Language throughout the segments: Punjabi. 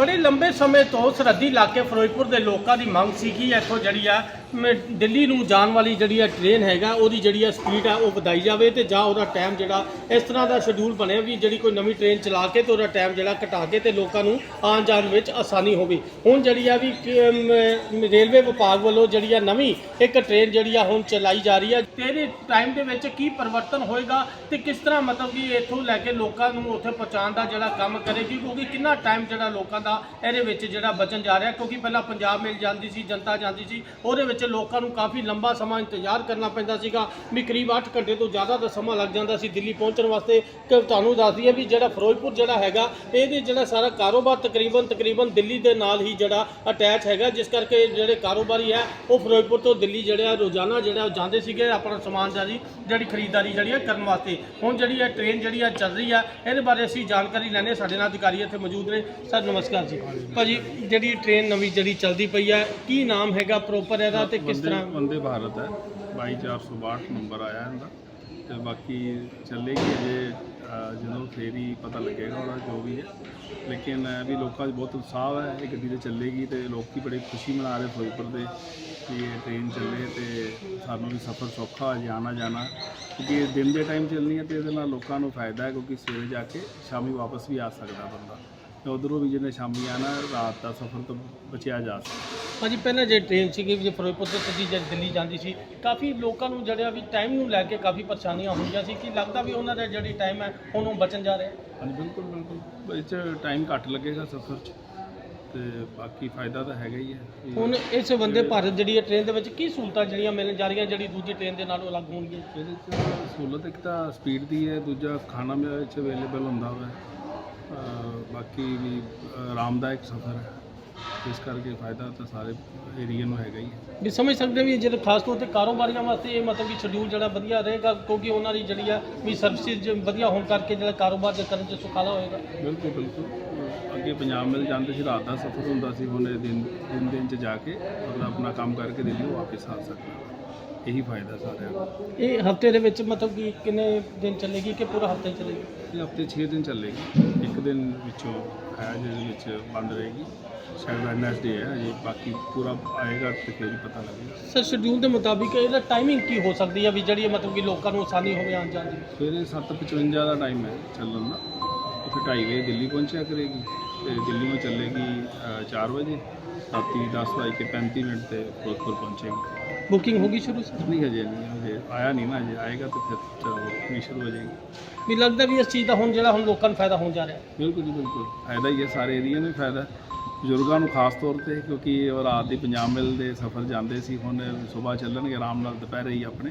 ਬੜੇ ਲੰਬੇ ਸਮੇਂ ਤੋਂ ਸਰਹੱਦੀ ਇਲਾਕੇ ਫਿਰੋਜ਼ਪੁਰ ਦੇ ਲੋਕਾਂ ਦੀ ਮੰਗ ਸੀ ਕਿ ਇੱਥੋਂ ਜਿਹੜੀ ਆ ਮ- ਦਿੱਲੀ ਨੂੰ ਜਾਣ ਵਾਲੀ ਜਿਹੜੀ ਆ ਟ੍ਰੇਨ ਹੈਗਾ, ਉਹਦੀ ਜਿਹੜੀ ਆ ਸਪੀਡ ਆ, ਉਹ ਵਧਾਈ ਜਾਵੇ ਤੇ ਜਾਂ ਉਹਦਾ ਟਾਈਮ ਜਿਹੜਾ, ਇਸ ਤਰ੍ਹਾਂ ਦਾ ਸ਼ਡਿਊਲ ਬਣਿਆ ਵੀ ਜਿਹੜੀ ਕੋਈ ਨਵੀਂ ਟ੍ਰੇਨ ਚਲਾ ਕੇ ਤੇ ਉਹਦਾ ਟਾਈਮ ਜਿਹੜਾ ਘਟਾ ਕੇ ਤੇ ਲੋਕਾਂ ਨੂੰ ਆਉਣ ਜਾਣ ਵਿੱਚ ਆਸਾਨੀ ਹੋਵੇ। ਹੁਣ ਜਿਹੜੀ ਆ ਵੀ ਰੇਲਵੇ ਵਿਭਾਗ ਵੱਲੋਂ ਜਿਹੜੀ ਆ ਨਵੀਂ ਇੱਕ ਟ੍ਰੇਨ ਜਿਹੜੀ ਆ ਹੁਣ ਚਲਾਈ ਜਾ ਰਹੀ ਆ, ਤੇ ਇਹਦੇ ਟਾਈਮ ਦੇ ਵਿੱਚ ਕੀ ਪਰਿਵਰਤਨ ਹੋਏਗਾ ਤੇ ਕਿਸ ਤਰ੍ਹਾਂ ਮਤਲਬ ਕਿ ਇੱਥੋਂ ਲੈ ਕੇ ਲੋਕਾਂ ਨੂੰ ਉੱਥੇ ਪਹੁੰਚਾਉਣ ਦਾ ਜਿਹੜਾ ਕੰਮ ਕਰੇਗੀ, ਕਿਉਂਕਿ ਕਿੰਨਾ ਟਾਈਮ ਜਿਹੜਾ ਲੋਕਾਂ ਦਾ ਇਹਦੇ ਵਿੱਚ ਜਿਹੜਾ ਬਚਣ ਜਾ ਰਿਹਾ, ਕਿਉਂਕਿ ਪਹਿਲਾਂ ਪੰਜਾਬ ਮਿਲ ਜਾਂਦੀ ਸੀ, ਜਨਤਾ ਜਾਂਦੀ ਸੀ, ਉਹਦੇ ਵਿੱਚ ਲੋਕਾਂ ਨੂੰ ਕਾਫੀ ਲੰਬਾ ਸਮਾਂ ਇੰਤਜ਼ਾਰ ਕਰਨਾ ਪੈਂਦਾ ਸੀਗਾ। ਵੀ ਕਰੀਬ 8 ਘੰਟੇ ਤੋਂ ਜ਼ਿਆਦਾ ਦਾ ਸਮਾਂ ਲੱਗ ਜਾਂਦਾ ਸੀ ਦਿੱਲੀ ਪਹੁੰਚਣ ਵਾਸਤੇ। ਕਿ ਤੁਹਾਨੂੰ ਦੱਸਦੀ ਹੈ ਵੀ ਜਿਹੜਾ ਫਿਰੋਜ਼ਪੁਰ ਜਿਹੜਾ ਹੈਗਾ, ਇਹਦੇ ਜਿਹੜਾ ਸਾਰਾ ਕਾਰੋਬਾਰ ਤਕਰੀਬਨ ਤਕਰੀਬਨ ਦਿੱਲੀ ਦੇ ਨਾਲ ਹੀ ਜਿਹੜਾ ਅਟੈਚ ਹੈਗਾ। ਜਿਸ ਕਰਕੇ ਜਿਹੜੇ ਕਾਰੋਬਾਰੀ ਹੈ, ਉਹ ਫਿਰੋਜ਼ਪੁਰ ਤੋਂ ਦਿੱਲੀ ਜਿਹੜਾ ਰੋਜ਼ਾਨਾ ਜਿਹੜਾ ਉਹ ਜਾਂਦੇ ਸੀਗੇ ਆਪਣਾ ਸਮਾਨ ਜਾਰੀ ਜਿਹੜੀ ਖਰੀਦਦਾਰੀ ਜਿਹੜੀ ਹੈ ਕਰਨ ਵਾਸਤੇ। ਹੁਣ ਜਿਹੜੀ ਹੈ ਟ੍ਰੇਨ ਜਿਹੜੀ ਹੈ ਚੱਲ ਰਹੀ ਹੈ ਇਹਦੇ ਬਾਰੇ ਅਸੀਂ ਜਾਣਕਾਰੀ ਲੈਣੇ ਸਾਡੇ ਨਾਲ ਅਧਿਕਾਰੀ ਇੱਥੇ ਮੌਜੂਦ ਨੇ। ਸਰ, ਨਮਸਕਾਰ ਜੀ। ਭਾਜੀ, ਜਿਹੜੀ ਟ੍ਰੇਨ ਨਵੀਂ ਜਿਹੜੀ ਚੱਲਦੀ ਪਈ ਹੈ ਕੀ ਨਾਮ ਹੈਗਾ ਪ੍ਰੋਪਰ ਇਹਦਾ? ਤੇ ਕਿਸ ਤਰ੍ਹਾਂ ਵੰਦੇ ਭਾਰਤ ਹੈ। 22462 ਨੰਬਰ ਆਇਆ ਇਹਦਾ। ਤੇ ਬਾਕੀ ਚੱਲੇਗੀ ਅਜੇ ਅ, ਜਦੋਂ ਫੇਰ ਪਤਾ ਲੱਗੇਗਾ ਉਹਦਾ ਜੋ ਵੀ ਹੈ। ਲੇਕਿਨ ਇਹ ਵੀ ਲੋਕਾਂ 'ਚ ਬਹੁਤ ਉਤਸ਼ਾਹ ਹੈ ਇਹ ਗੱਡੀ ਤੇ ਚੱਲੇਗੀ ਤੇ ਲੋਕੀ ਬੜੀ ਖੁਸ਼ੀ ਮਨਾ ਰਹੇ ਫਿਰੋਜ਼ਪੁਰ ਦੇ ਕਿ ਇਹ ਟ੍ਰੇਨ ਚੱਲੇ ਤੇ ਸਾਨੂੰ ਵੀ ਸਫ਼ਰ ਸੌਖਾ ਆਉਣਾ ਜਾਣਾ। ਕਿਉਂਕਿ ਇਹ ਦਿਨ ਦੇ ਟਾਈਮ ਚੱਲਣੀ ਹੈ ਤੇ ਇਹਦੇ ਨਾਲ ਲੋਕਾਂ ਨੂੰ ਫਾਇਦਾ ਹੈ ਕਿਉਂਕਿ ਸਵੇਰੇ ਜਾ ਕੇ ਸ਼ਾਮੀ ਵਾਪਸ ਵੀ ਆ ਸਕਦਾ ਬੰਦਾ। ਤੇ ਉਧਰੋਂ ਵੀ ਜਿਹਨੇ ਸ਼ਾਮੀ ਆਣਾ ਰਾਤ ਦਾ ਸਫ਼ਰ ਤੋਂ ਬਚਿਆ ਜਾ ਸਕਦਾ। ਭਾਜੀ ਪਹਿਲਾਂ ਜੇ ਟ੍ਰੇਨ ਸੀਗੀ ਜੇ ਫਿਰੋਜ਼ਪੁਰ ਤੋਂ ਤੁਸੀਂ ਜਦ ਦਿੱਲੀ ਜਾਂਦੀ ਸੀ ਕਾਫੀ ਲੋਕਾਂ ਨੂੰ ਜਿਹੜਾ ਵੀ ਟਾਈਮ ਨੂੰ ਲੈ ਕੇ ਕਾਫੀ ਪਰੇਸ਼ਾਨੀਆਂ ਹੁੰਦੀਆਂ ਸੀ। ਕਿ ਲੱਗਦਾ ਵੀ ਉਹਨਾਂ ਦਾ ਜਿਹੜੀ ਟਾਈਮ ਹੈ ਹੁਣ ਉਹ ਬਚਣ ਜਾ ਰਿਹਾ ਹਾਂਜੀ ਬਿਲਕੁਲ ਬਿਲਕੁਲ। ਇਹ 'ਚ ਟਾਈਮ ਘੱਟ ਲੱਗੇਗਾ ਸਫ਼ਰ 'ਚ। ਤੇ ਬਾਕੀ ਫਾਇਦਾ ਤਾਂ ਹੈਗਾ ਹੀ ਹੈ। ਹੁਣ ਇਸ ਵੰਦੇ ਭਾਰਤ ਜਿਹੜੀ ਹੈ ਟ੍ਰੇਨ ਦੇ ਵਿੱਚ ਕੀ ਸਹੂਲਤਾਂ ਜਿਹੜੀਆਂ ਮਿਲਣ ਜਾ ਰਹੀਆਂ ਜਿਹੜੀ ਦੂਜੀ ਟ੍ਰੇਨ ਦੇ ਨਾਲੋਂ ਅਲੱਗ ਹੋਣਗੀਆਂ? ਇਹਦੇ 'ਚ ਸਹੂਲਤ ਇੱਕ ਤਾਂ ਸਪੀਡ ਦੀ ਹੈ ਦੂਜਾ ਖਾਣਾ ਇਹਦੇ 'ਚ ਅਵੇਲੇਬਲ ਹੁੰਦਾ ਹੋਵੇ ਬਾਕੀ ਵੀ ਆਰਾਮਦਾਇਕ ਸਫ਼ਰ ਹੈ। ਇਸ ਕਰਕੇ ਫਾਇਦਾ ਤਾਂ ਸਾਰੇ ਏਰੀਆ ਨੂੰ ਹੈਗਾ ਹੀ ਹੈ। ਵੀ ਸਮਝ ਸਕਦੇ ਵੀ ਜਿਹੜੇ ਖਾਸ ਤੌਰ ਤੇ ਕਾਰੋਬਾਰੀਆਂ ਵਾਸਤੇ ਇਹ ਮਤਲਬ ਕਿ ਸ਼ਡਿਊਲ ਜਿਹੜਾ ਵਧੀਆ ਰਹੇਗਾ ਕਿਉਂਕਿ ਉਹਨਾਂ ਦੀ ਜਿਹੜੀ ਆ ਵੀ ਸਰਵਿਸਿਜ਼ ਵਧੀਆ ਹੋਣ ਕਰਕੇ ਜਿਹੜਾ ਕਾਰੋਬਾਰ ਦੇ ਕਰਨ ਚ ਸੁਖਾਲਾ ਹੋਏਗਾ। ਬਿਲਕੁਲ ਬਿਲਕੁਲ। ਅੱਗੇ ਪੰਜਾਬ ਮਿਲ ਜਾਂਦੇ ਸੀ ਰਾਤ ਦਾ ਸਫ਼ਰ ਹੁੰਦਾ ਸੀ ਹੁਣ ਇਹ ਦਿਨ ਦਿਨ ਦਿਨ 'ਚ ਜਾ ਕੇ ਮਤਲਬ ਆਪਣਾ ਕੰਮ ਕਰਕੇ ਦਿੱਲੀ ਵਾਪਸ ਆ ਸਕਦਾ। ਇਹੀ ਫਾਇਦਾ ਸਾਰਿਆਂ ਨੂੰ। ਇਹ ਹਫ਼ਤੇ ਦੇ ਵਿੱਚ ਮਤਲਬ ਕਿ ਕਿੰਨੇ ਦਿਨ ਚੱਲੇਗੀ ਕਿ ਪੂਰਾ ਹਫਤਾ ਚੱਲੇਗੀ? ਇਹ ਹਫ਼ਤੇ 6 ਦਿਨ ਚੱਲੇਗੀ। ਇੱਕ ਦਿਨ ਵਿੱਚੋਂ ਹੈ ਜਿਹਦੇ ਵਿੱਚ ਬੰਦ ਰਹੇਗੀ। ਸ਼ਾਇਦ ਵੈਡਨਸਡੇ ਹੈ ਜੇ ਬਾਕੀ ਪੂਰਾ ਆਏਗਾ ਤੇ ਫਿਰ ਹੀ ਪਤਾ ਲੱਗੇਗਾ। ਸਰ ਸ਼ਡਿਊਲ ਦੇ ਮੁਤਾਬਿਕ ਇਹਦਾ ਟਾਈਮਿੰਗ ਕੀ ਹੋ ਸਕਦੀ ਹੈ ਵੀ ਜਿਹੜੀ ਇਹ ਮਤਲਬ ਕਿ ਲੋਕਾਂ ਨੂੰ ਆਸਾਨੀ ਹੋਵੇ ਆਉਣ ਜਾਣ ਦੀ? ਸਵੇਰੇ 7:55 ਦਾ ਟਾਈਮ ਹੈ ਚੱਲਣ ਦਾ। ਉਹ ਫਿਰ ਢਾਈ ਵਜੇ ਦਿੱਲੀ ਪਹੁੰਚਿਆ ਕਰੇਗੀ ਤੇ ਦਿੱਲੀੋਂ ਚੱਲੇਗੀ 4 ਵਜੇ। ਰਾਤੀ 10 ਵਜੇ ਕੇ 35 ਮਿੰਟ ਤੇ ਫਿਰੋਜ਼ਪੁਰ ਪਹੁੰਚੇਗੀ। ਬੁਕਿੰਗ ਹੋ ਗਈ ਸ਼ੁਰੂ ਸਰ ਨਹੀਂ ਹਜੇ ਨਹੀਂ ਹਜੇ ਆਇਆ ਨਹੀਂ ਨਾ ਹਜੇ ਆਏਗਾ ਤਾਂ ਫਿਰ ਚਲੋ ਵੀ ਸ਼ੁਰੂ ਹੋ ਜਾਏਗੀ। ਵੀ ਲੱਗਦਾ ਵੀ ਇਸ ਚੀਜ਼ ਦਾ ਹੁਣ ਜਿਹੜਾ ਹੁਣ ਲੋਕਾਂ ਨੂੰ ਫਾਇਦਾ ਹੋਣ ਜਾ ਰਿਹਾ। ਬਿਲਕੁਲ ਜੀ ਬਿਲਕੁਲ। ਫਾਇਦਾ ਹੀ ਹੈ ਸਾਰੇ ਏਰੀਆ ਨੂੰ ਫਾਇਦਾ। ਬਜ਼ੁਰਗਾਂ ਨੂੰ ਖਾਸ ਤੌਰ ਤੇ ਕਿਉਂਕਿ ਉਹ ਰਾਤ ਦੀ ਪੰਜਾਬ ਮਿਲ ਦੇ ਸਫ਼ਰ ਜਾਂਦੇ ਸੀ ਹੁਣ ਸਵੇਰ ਚੱਲਣਗੇ ਆਰਾਮ ਨਾਲ ਦੁਪਹਿਰੇ ਹੀ ਆਪਣੇ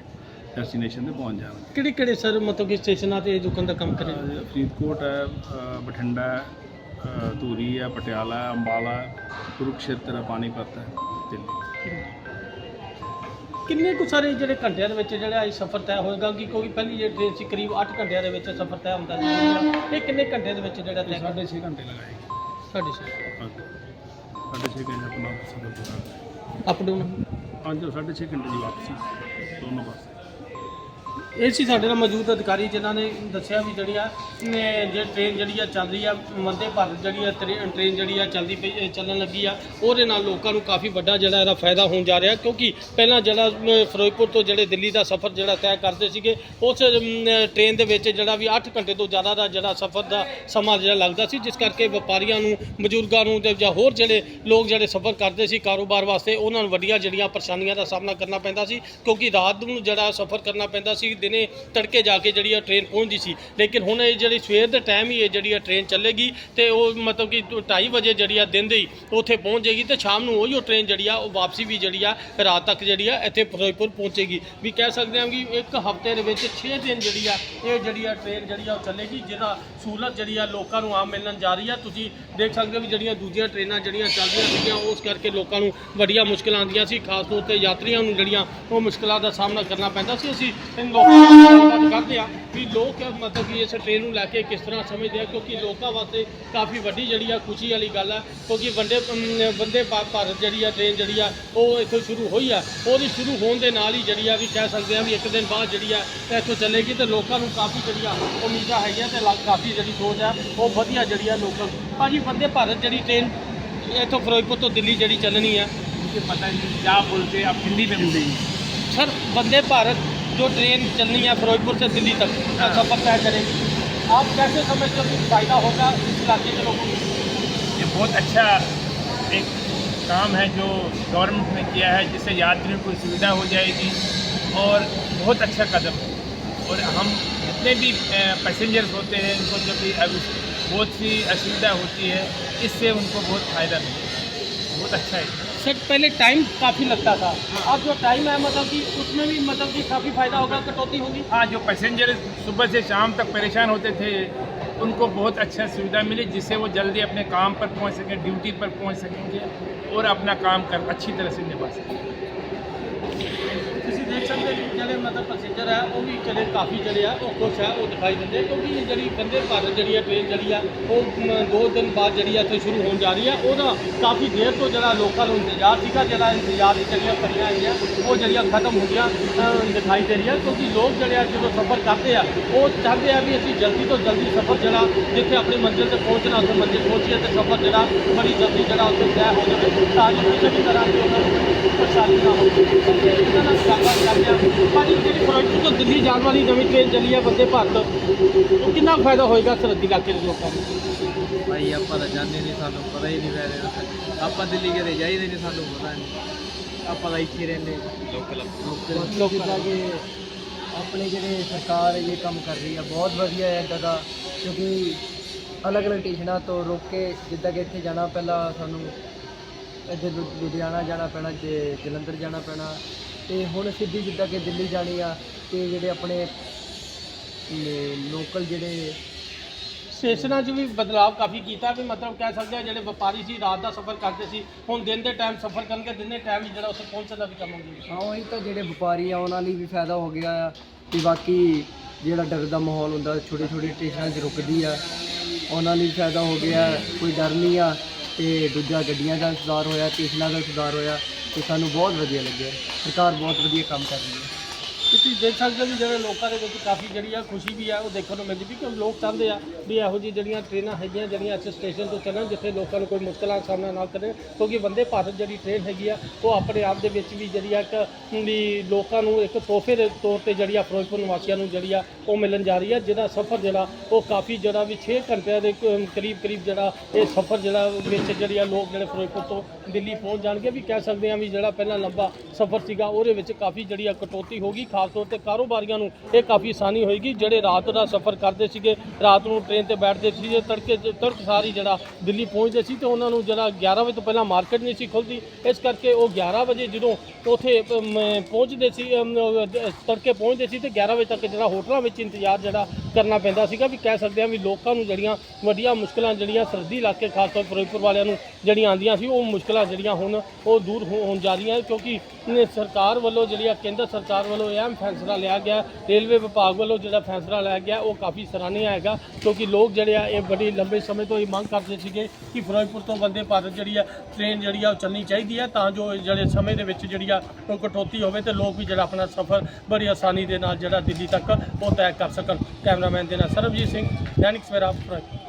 ਡੈਸਟੀਨੇਸ਼ਨ ਤੇ ਪਹੁੰਚ ਜਾਣਗੇ। ਕਿਹੜੇ ਕਿਹੜੇ ਸਰ ਮਤਲਬ ਕਿ ਸਟੇਸ਼ਨਾਂ ਤੇ ਰੁਕਣ ਦਾ ਕੰਮ ਕਰੇ? ਫਰੀਦਕੋਟ ਹੈ ਅਹ ਬਠਿੰਡਾ ਹੈ ਅਹ ਧੂਰੀ ਹੈ ਪਟਿਆਲਾ ਹੈ ਅੰਬਾਲਾ ਹੈ ਕੁਰੂਕਸ਼ੇਤਰ ਹੈ ਪਾਣੀਪਤ ਹੈ ਦਿੱਲੀ। ਕਿੰਨੇ ਕੁ ਸਾਰੇ ਜਿਹੜੇ ਘੰਟਿਆਂ ਦੇ ਵਿੱਚ ਜਿਹੜਾ ਇਹ ਸਫ਼ਰ ਤੈਅ ਹੋਏਗਾ? ਕਿ ਕਿਉਂਕਿ ਪਹਿਲੀ ਜਿਹੜੀ ਟ੍ਰੇਨ ਸੀ ਕਰੀਬ 8 ਘੰਟਿਆਂ ਦੇ ਵਿੱਚ ਸਫ਼ਰ ਤੈਅ ਹੁੰਦਾ ਸੀ। ਇਹ ਕਿੰਨੇ ਘੰਟੇ ਦੇ ਵਿੱਚ ਜਿਹੜਾ ਤੈਅ ਸਾਢੇ ਛੇ ਘੰਟੇ ਲਗਾਏਗੀ ਸਾਢੇ ਛੇ। ਸਾਢੇ ਛੇ ਘੰਟੇ ਆਪਣਾ ਸਫ਼ਰ ਪੂਰਾ ਅਪ ਡਾਊਨ। ਪੰਜ ਸਾਢੇ ਛੇ ਘੰਟੇ ਦੀ ਵਾਪਸੀ। ਦੋਨੋਂ ਪਾਸੇ। ਇਹ ਸੀ ਸਾਡੇ ਨਾਲ ਮੌਜੂਦ ਅਧਿਕਾਰੀ ਜਿਨ੍ਹਾਂ ਨੇ ਦੱਸਿਆ ਵੀ ਜਿਹੜੀ ਆ ਨੇ ਜੇ ਟ੍ਰੇਨ ਜਿਹੜੀ ਆ ਚੱਲ ਰਹੀ ਆ ਵੰਦੇ ਭਾਰਤ ਜਿਹੜੀ ਆ ਟ੍ਰੇ- ਟ੍ਰੇਨ ਜਿਹੜੀ ਆ ਚੱਲਦੀ ਪਈ ਅ, ਚੱਲਣ ਲੱਗੀ ਆ। ਉਹਦੇ ਨਾਲ ਲੋਕਾਂ ਨੂੰ ਕਾਫੀ ਵੱਡਾ ਜਿਹੜਾ ਇਹਦਾ ਫਾਇਦਾ ਹੋਣ ਜਾ ਰਿਹਾ ਕਿਉਂਕਿ ਪਹਿਲਾਂ ਜਿਹੜਾ ਅ, ਫਿਰੋਜ਼ਪੁਰ ਤੋਂ ਜਿਹੜੇ ਦਿੱਲੀ ਦਾ ਸਫ਼ਰ ਜਿਹੜਾ ਤੈਅ ਕਰਦੇ ਸੀਗੇ ਉਸ ਅਮ, ਟ੍ਰੇਨ ਦੇ ਵਿੱਚ ਜਿਹੜਾ ਵੀ 8 ਘੰਟੇ ਤੋਂ ਜ਼ਿਆਦਾ ਦਾ ਜਿਹੜਾ ਸਫ਼ਰ ਦਾ ਸਮਾਂ ਜਿਹੜਾ ਲੱਗਦਾ ਸੀ ਜਿਸ ਕਰਕੇ ਵਪਾਰੀਆਂ ਨੂੰ ਬਜ਼ੁਰਗਾਂ ਨੂੰ ਤੇ ਜਾਂ ਹੋਰ ਜਿਹੜੇ ਲੋਕ ਜਿਹੜੇ ਸਫ਼ਰ ਕਰਦੇ ਸੀ ਕਾਰੋਬਾਰ ਵਾਸਤੇ ਉਹਨਾਂ ਨੂੰ ਵੱਡੀਆਂ ਜਿਹੜੀਆਂ ਪਰੇਸ਼ਾਨੀਆਂ ਦਾ ਸਾਹਮਣਾ ਕਰਨਾ ਪੈਂਦਾ ਸੀ ਕਿਉਂਕਿ ਰਾਤ ਨੂੰ ਜਿਹੜਾ ਸਫ਼ਰ ਕਰਨਾ ਪੈਂਦਾ ਸੀ ਦਿਨੇ ਤੜਕੇ ਜਾ ਕੇ ਜਿਹੜੀ ਆ ਟ੍ਰੇਨ ਪਹੁੰਚਦੀ ਸੀ ਲੇਕਿਨ ਹੁਣ ਇਹ ਜਿਹੜੀ ਸਵੇਰ ਦੇ ਟਾਈਮ ਹੀ ਇਹ ਜਿਹੜੀ ਆ ਟ੍ਰੇਨ ਚੱਲੇਗੀ ਤੇ ਉਹ ਮਤਲਬ ਕਿ 2:30 ਵਜੇ ਜਿਹੜੀ ਆ ਦਿਨ ਦੇ ਹੀ ਉੱਥੇ ਪਹੁੰਚ ਜਾਏਗੀ ਤੇ ਸ਼ਾਮ ਨੂੰ ਉਹੀ ਟ੍ਰੇਨ ਜਿਹੜੀ ਆ ਉਹ ਵਾਪਸੀ ਵੀ ਜਿਹੜੀ ਆ ਰਾਤ ਤੱਕ ਜਿਹੜੀ ਆ ਇੱਥੇ ਫਿਰੋਜ਼ਪੁਰ ਪਹੁੰਚੇਗੀ ਵੀ ਕਹਿ ਸਕਦੇ ਹਾਂ ਕਿ ਇੱਕ ਹਫ਼ਤੇ ਦੇ ਵਿੱਚ 6 ਦਿਨ ਜਿਹੜੀ ਆ ਇਹ ਜਿਹੜੀ ਆ ਟ੍ਰੇਨ ਜਿਹੜੀ ਆ ਉਹ ਚੱਲੇਗੀ ਜਿਹਦਾ ਸਹੂਲਤ ਜਿਹੜੀ ਆ ਲੋਕਾਂ ਨੂੰ ਆਮ ਮਿਲਣ ਜਾ ਰਹੀ ਆ ਤੁਸੀਂ ਦੇਖ ਸਕਦੇ ਹੋ ਵੀ ਜਿਹੜੀਆਂ ਦੂਜੀਆਂ ਟ੍ਰੇਨਾਂ ਜਿਹੜੀਆਂ ਚੱਲਦੀਆਂ ਸੀਗੀਆਂ ਉਸ ਕਰਕੇ ਲੋਕਾਂ ਨੂੰ ਵੱਡੀਆਂ ਮੁਸ਼ਕਲਾਂ ਆਉਂਦੀਆਂ ਸੀ ਖਾਸ ਤੌਰ ਤੇ ਯਾਤਰੀਆਂ ਨੂੰ ਜਿਹੜੀਆਂ ਉਹ ਮੁਸ਼ਕਲਾਂ ਦਾ ਸਾਹਮਣਾ ਕਰਨਾ ਪੈਂਦਾ ਸੀ ਅਸੀਂ ਇਨ ਗੱਲਬਾਤ ਕਰਦੇ ਆ ਵੀ ਲੋਕ ਮਤਲਬ ਕਿ ਇਸ ਟ੍ਰੇਨ ਨੂੰ ਲੈ ਕੇ ਕਿਸ ਤਰ੍ਹਾਂ ਸਮਝਦੇ ਆ ਕਿਉਂਕਿ ਲੋਕਾਂ ਵਾਸਤੇ ਕਾਫੀ ਵੱਡੀ ਜਿਹੜੀ ਆ ਖੁਸ਼ੀ ਵਾਲੀ ਗੱਲ ਆ ਕਿਉਂਕਿ ਵੰਡੇ ਅਮ, ਵੰਦੇ ਭਾ- ਭਾਰਤ ਜਿਹੜੀ ਆ ਟ੍ਰੇਨ ਜਿਹੜੀ ਆ ਉਹ ਇੱਥੋਂ ਸ਼ੁਰੂ ਹੋਈ ਆ ਉਹਦੀ ਸ਼ੁਰੂ ਹੋਣ ਦੇ ਨਾਲ ਹੀ ਜਿਹੜੀ ਆ ਵੀ ਕਹਿ ਸਕਦੇ ਆ ਵੀ ਇੱਕ ਦਿਨ ਬਾਅਦ ਜਿਹੜੀ ਆ ਇੱਥੋਂ ਚੱਲੇਗੀ ਤੇ ਲੋਕਾਂ ਨੂੰ ਕਾਫੀ ਜਿਹੜੀ ਆ ਉਮੀਦਾਂ ਹੈਗੀਆਂ ਤੇ ਲੱਗ ਕਾਫੀ ਜਿਹੜੀ ਸੋਚ ਆ ਉਹ ਵਧੀਆ ਜਿਹੜੀ ਆ ਲੋਕਾਂ ਨੂੰ ਭਾਜੀ ਵੰਦੇ ਭਾਰਤ ਜਿਹੜੀ ਟ੍ਰੇਨ ਇੱਥੋਂ ਫਿਰੋਜ਼ਪੁਰ ਤੋਂ ਦਿੱਲੀ ਜਿਹੜੀ ਚੱਲਣੀ ਆ मुझे पता नहीं क्या बोलते हैं आप हिंदी में बोलिए सर वंदे भारत जो ट्रेन चलनी है फिरोजपुर से दिल्ली तक का सफ़र तय करेगी आप कैसे समझते हो कि फ़ायदा होगा इस इलाके के लोगों को? ये बहुत अच्छा एक काम है जो गवर्नमेंट ने किया है, जिससे यात्रियों को सुविधा हो जाएगी और बहुत अच्छा कदम है। और हम जितने भी पैसेंजर्स होते हैं उनको जब भी बहुत सी असुविधा होती है, इससे उनको बहुत फ़ायदा मिलेगा बहुत अच्छा है। सेट पहले टाइम काफ़ी लगता था। अब जो टाइम है मतलब कि उसमें भी मतलब कि काफ़ी फ़ायदा होगा कटौती होगी। हाँ जो पैसेंजर सुबह से शाम तक परेशान होते थे उनको बहुत अच्छा सुविधा मिली जिससे वो जल्दी अपने काम पर पहुँच सकें ड्यूटी पर पहुँच सकेंगे और अपना काम कर अच्छी तरह से निभा सकेंगे तो देख सकते मतलब ਹੋ ਹੈ ਉਹ ਵੀ ਚਲੇ ਕਾਫੀ ਜਿਹੜੇ ਆ ਉਹ ਖੁਸ਼ ਹੈ ਉਹ ਦਿਖਾਈ ਦਿੰਦੇ ਕਿਉਂਕਿ ਜਿਹੜੀ ਵੰਦੇ ਭਾਰਤ ਜਿਹੜੀ ਹੈ ਟ੍ਰੇਨ ਜਿਹੜੀ ਆ ਉਹ ਮ, ਦੋ ਦਿਨ ਬਾਅਦ ਜਿਹੜੀ ਆ ਇੱਥੇ ਸ਼ੁਰੂ ਹੋਣ ਜਾ ਰਹੀ ਆ। ਉਹਦਾ ਕਾਫੀ ਦੇਰ ਤੋਂ ਜਿਹੜਾ ਲੋਕਾਂ ਨੂੰ ਇੰਤਜ਼ਾਰ ਸੀਗਾ ਜਿਹੜਾ ਇੰਤਜ਼ਾਰ ਦੀ ਜਿਹੜੀਆਂ ਕਰੀਆਂ ਆਈਆਂ ਉਹ ਜਿਹੜੀਆਂ ਖਤਮ ਹੁੰਦੀਆਂ ਅ, ਦਿਖਾਈ ਦੇ ਰਹੀਆਂ ਕਿਉਂਕਿ ਲੋਕ ਜਿਹੜੇ ਆ ਜਦੋਂ ਸਫ਼ਰ ਕਰਦੇ ਆ ਉਹ ਚਾਹੁੰਦੇ ਆ ਵੀ ਅਸੀਂ ਜਲਦੀ ਤੋਂ ਜਲਦੀ ਸਫ਼ਰ ਜਿਹੜਾ ਜਿੱਥੇ ਆਪਣੀ ਮੰਜ਼ਿਲ ਤੇ ਪਹੁੰਚਣਾ ਉੱਥੇ ਮੰਜ਼ਿਲ ਪਹੁੰਚੀਏ ਤੇ ਸਫ਼ਰ ਜਿਹੜਾ ਬੜੀ ਜਲਦੀ ਜਿਹੜਾ ਉੱਥੇ ਤੈਅ ਹੋ ਜਾਵੇ ਤਾਂ ਜੋ ਕਿਸੇ ਵੀ ਤਰ੍ਹਾਂ ਦੀ ਉਹਨਾਂ ਨੂੰ ਪਰੇਸ਼ਾਨੀ ਨਾ ਹੋਵੇ। ਇਹਨਾਂ ਨਾਲ ਗੱਲਬਾਤ ਕਰਦੇ ਆ। ਭਾਜੀ ਜਿਹੜੀ ਫਿਰੋਜ਼ਪੁਰ ਤੋਂ ਦਿੱਲੀ ਜਾਣ ਵਾਲੀ ਨਵੀਂ ਟ੍ਰੇਨ ਚੱਲੀ ਆ ਵੰਦੇ ਭਾਰਤ ਉਹ ਕਿੰਨਾ ਫਾਇਦਾ ਹੋਏਗਾ ਸਰਹੱਦੀ ਇਲਾਕੇ ਦੇ ਲੋਕਾਂ ਨੂੰ? ਭਾਈ ਆਪਾਂ ਤਾਂ ਜਾਂਦੇ ਨਹੀਂ ਸਾਨੂੰ ਪਤਾ ਹੀ ਨਹੀਂ ਵੈਸੇ ਆਪਾਂ ਦਿੱਲੀ ਕਦੇ ਜਾਈਦੇ ਨਹੀਂ ਸਾਨੂੰ ਪਤਾ ਨਹੀਂ। ਆਪਾਂ ਤਾਂ ਇੱਥੇ ਰਹਿੰਦੇ। ਲੋਕਲ ਕਿ ਆਪਣੇ ਜਿਹੜੇ ਸਰਕਾਰ ਇਹ ਕੰਮ ਕਰ ਰਹੀ ਹੈ ਬਹੁਤ ਵਧੀਆ ਹੈ ਇੱਦਾਂ ਦਾ ਕਿਉਂਕਿ ਅਲੱਗ-ਅਲੱਗ ਸਟੇਸ਼ਨਾਂ ਤੋਂ ਰੋਕ ਕੇ ਜਿੱਦਾਂ ਕਿ ਇੱਥੇ ਜਾਣਾ ਪਹਿਲਾਂ ਸਾਨੂੰ ਇੱਥੇ ਲੁਧਿਆਣਾ ਜਾਣਾ ਪੈਣਾ ਤੇ ਜਲੰਧਰ ਜਾਣਾ ਪੈਣਾ। ਤੇ ਹੁਣ ਸਿੱਧੀ ਜਿੱਦਾਂ ਕਿ ਦਿੱਲੀ ਜਾਣੀ ਆ ਤੇ ਜਿਹੜੇ ਆਪਣੇ ਲੋਕਲ ਜਿਹੜੇ ਸਟੇਸ਼ਨਾਂ 'ਚ ਵੀ ਬਦਲਾਅ ਕਾਫੀ ਕੀਤਾ ਵੀ ਮਤਲਬ ਕਹਿ ਸਕਦੇ ਆ ਜਿਹੜੇ ਵਪਾਰੀ ਸੀ ਰਾਤ ਦਾ ਸਫ਼ਰ ਕਰਦੇ ਸੀ ਹੁਣ ਦਿਨ ਦੇ ਟਾਈਮ ਸਫ਼ਰ ਕਰਨਗੇ ਦਿਨ ਦੇ ਟਾਈਮ ਜਿਹੜਾ ਉੱਥੇ ਪਹੁੰਚਣ ਦਾ ਵੀ ਕੰਮ ਹੋ ਗਿਆ ਹਾਂ ਉਹੀ ਤਾਂ ਜਿਹੜੇ ਵਪਾਰੀ ਆ ਉਹਨਾਂ ਲਈ ਵੀ ਫਾਇਦਾ ਹੋ ਗਿਆ ਆ ਤੇ ਬਾਕੀ ਜਿਹੜਾ ਡਰ ਦਾ ਮਾਹੌਲ ਹੁੰਦਾ ਛੋਟੇ ਛੋਟੇ ਸਟੇਸ਼ਨਾਂ 'ਚ ਰੁਕਦੀ ਆ ਉਹਨਾਂ ਲਈ ਫਾਇਦਾ ਹੋ ਗਿਆ ਕੋਈ ਡਰ ਨਹੀਂ ਆ ਤੇ ਦੂਜਾ ਗੱਡੀਆਂ ਦਾ ਸੁਧਾਰ ਹੋਇਆ ਸਟੇਸ਼ਨਾਂ ਦਾ ਸੁਧਾਰ ਹੋਇਆ ਤੇ ਸਾਨੂੰ ਬਹੁਤ ਵਧੀਆ ਲੱਗਿਆ। ਸਰਕਾਰ ਬਹੁਤ ਵਧੀਆ ਕੰਮ ਕਰ ਰਹੀ ਹੈ। ਤੁਸੀਂ ਦੇਖ ਸਕਦੇ ਹੋ ਵੀ ਜਿਹੜੇ ਲੋਕਾਂ ਦੇ ਵਿੱਚ ਕਾਫੀ ਜਿਹੜੀ ਆ ਖੁਸ਼ੀ ਵੀ ਆ, ਉਹ ਦੇਖਣ ਨੂੰ ਮਿਲਦੀ ਵੀ ਕਿ ਲੋਕ ਚਾਹੁੰਦੇ ਆ ਵੀ ਇਹੋ ਜਿਹੀ ਜਿਹੜੀਆਂ ਟ੍ਰੇਨਾਂ ਹੈਗੀਆਂ, ਜਿਹੜੀਆਂ ਇੱਥੇ ਸਟੇਸ਼ਨ ਤੋਂ ਚੱਲਣ, ਜਿੱਥੇ ਲੋਕਾਂ ਨੂੰ ਕੋਈ ਮੁਸ਼ਕਲਾਂ ਦਾ ਸਾਹਮਣਾ ਨਾ ਕਰੇ, ਕਿਉਂਕਿ ਵੰਦੇ ਭਾਰਤ ਜਿਹੜੀ ਟ੍ਰੇਨ ਹੈਗੀ ਆ, ਉਹ ਆਪਣੇ ਆਪ ਦੇ ਵਿੱਚ ਵੀ ਜਿਹੜੀ ਆ ਇੱਕ, ਵੀ ਲੋਕਾਂ ਨੂੰ ਇੱਕ ਤੋਹਫੇ ਦੇ ਤੌਰ ਤੇ ਜਿਹੜੀ ਆ ਫਿਰੋਜ਼ਪੁਰ ਨਿਵਾਸੀਆਂ ਨੂੰ ਜਿਹੜੀ ਆ ਉਹ ਮਿਲਣ ਜਾ ਰਹੀ ਆ, ਜਿਹਦਾ ਸਫ਼ਰ ਜਿਹੜਾ, ਉਹ ਕਾਫੀ ਜਿਹੜਾ ਵੀ 6 ਘੰਟਿਆਂ ਦੇ ਕਰੀਬ ਕਰੀਬ ਜਿਹੜਾ ਇਹ ਸਫ਼ਰ ਜਿਹੜਾ ਵਿੱਚ ਜਿਹੜੀ ਆ ਲੋਕ ਜਿਹੜੇ ਫਿਰੋਜ਼ਪੁਰ ਤੋਂ ਦਿੱਲੀ ਪਹੁੰਚ ਜਾਣਗੇ, ਵੀ ਕਹਿ ਸਕਦੇ ਆ ਵੀ ਜਿਹੜਾ ਪਹਿਲਾਂ ਲੰਬਾ ਸਫ਼ਰ ਸੀਗਾ, ਉਹਦੇ ਵਿੱਚ ਕਾਫੀ ਜਿਹੜੀ ਆ ਕਟੌਤੀ ਹੋਗੀ ਖਾਸ ਤੌਰ ਤੇ ਕਾਰੋਬਾਰੀਆਂ ਨੂੰ ਇਹ ਕਾਫੀ ਆਸਾਨੀ ਹੋਏਗੀ। ਜਿਹੜੇ ਰਾਤ ਦਾ ਸਫ਼ਰ ਕਰਦੇ ਸੀਗੇ, ਰਾਤ ਨੂੰ ਟ੍ਰੇਨ ਤੇ ਬੈਠਦੇ ਸੀ ਜੇ ਤੜਕੇ ਤੜਕ ਸਾਰੀ ਜਿਹੜਾ ਦਿੱਲੀ ਪਹੁੰਚਦੇ ਸੀ ਤੇ ਉਹਨਾਂ ਨੂੰ ਜਿਹੜਾ 11 ਵਜੇ ਤੋਂ ਪਹਿਲਾਂ ਮਾਰਕੀਟ ਨਹੀਂ ਸੀ ਖੁੱਲਦੀ। ਇਸ ਕਰਕੇ ਉਹ 11 ਵਜੇ ਜਦੋਂ ਉੱਥੇ ਪਹੁੰਚਦੇ ਸੀ ਤੜਕੇ ਪਹੁੰਚਦੇ ਸੀ ਤੇ 11 ਵਜੇ ਤੱਕ ਜਿਹੜਾ ਹੋਟਲਾਂ ਵਿੱਚ ਇੰਤਜ਼ਾਰ ਜਿਹੜਾ ਕਰਨਾ ਪੈਂਦਾ ਸੀਗਾ ਵੀ ਕਹਿ ਸਕਦੇ ਆ ਵੀ ਲੋਕਾਂ ਨੂੰ ਜਿਹੜੀਆਂ ਵੱਡੀਆਂ ਮੁਸ਼ਕਲਾਂ ਜਿਹੜੀਆਂ ਸਰਦੀ ਇਲਾਕੇ ਖਾਸ ਤੌਰ ਫਿਰੋਜ਼ਪੁਰ ਵਾਲਿਆਂ ਨੂੰ ਜਿਹੜੀਆਂ ਆਉਂਦੀਆਂ ਸੀ, ਉਹ ਮੁਸ਼ਕਲਾਂ ਜਿਹੜੀਆਂ ਹੁਣ ਉਹ ਦੂਰ ਹੋ- ਹੋਣ ਜਾ ਰਹੀਆਂ ਕਿਉਂਕਿ ਸਰਕਾਰ ਵੱਲੋਂ ਜਿਹੜੀ ਆ, ਕੇਂਦਰ ਸਰਕਾਰ ਵੱਲੋਂ ਇਹ ਅਹਿਮ ਫੈਸਲਾ ਲਿਆ ਗਿਆ। ਰੇਲਵੇ ਵਿਭਾਗ ਵੱਲੋਂ ਜਿਹੜਾ ਫੈਸਲਾ ਲਿਆ ਗਿਆ, ਉਹ ਕਾਫੀ ਸਰਾਹਨੀय ਹੈਗਾ, ਕਿਉਂਕਿ ਲੋਕ ਜਿਹੜੇ ਆ, ਇਹ ਬੜੀ ਲੰਬੇ ਸਮੇਂ ਤੋਂ ਇਹ ਮੰਗ ਕਰਦੇ ਸੀਗੇ ਕਿ ਫਿਰੋਜ਼ਪੁਰ ਤੋਂ ਬੰਦੇ ਭਾਰਤ ਜਿਹੜੀ ਆ ਟ੍ਰੇਨ ਜਿਹੜੀ ਆ, ਉਹ ਚੱਲਣੀ ਚਾਹੀਦੀ ਹੈ ਤਾਂ ਜੋ ਜਿਹੜੇ ਸਮੇਂ ਦੇ ਵਿੱਚ ਜਿਹੜੀ ਆ, ਉਹ ਕਟੌਤੀ ਹੋਵੇ ਤੇ ਲੋਕ ਵੀ ਜਿਹੜਾ ਆਪਣਾ ਸਫ਼ਰ ਬੜੀ ਆਸਾਨੀ ਦੇ ਨਾਲ ਜਿਹੜਾ ਦਿੱਲੀ ਤੱਕ ਉਹ ਤੈਅ ਕਰ ਸਕਣ। ਕੈਮਰਾਮੈਨ ਦੇ ਨਾਲ ਸਰਬਜੀਤ ਸਿੰਘ, ਦੈਨਿਕ ਸਵੇਰਾ, ਫਿਰੋਜ਼ਪੁਰ।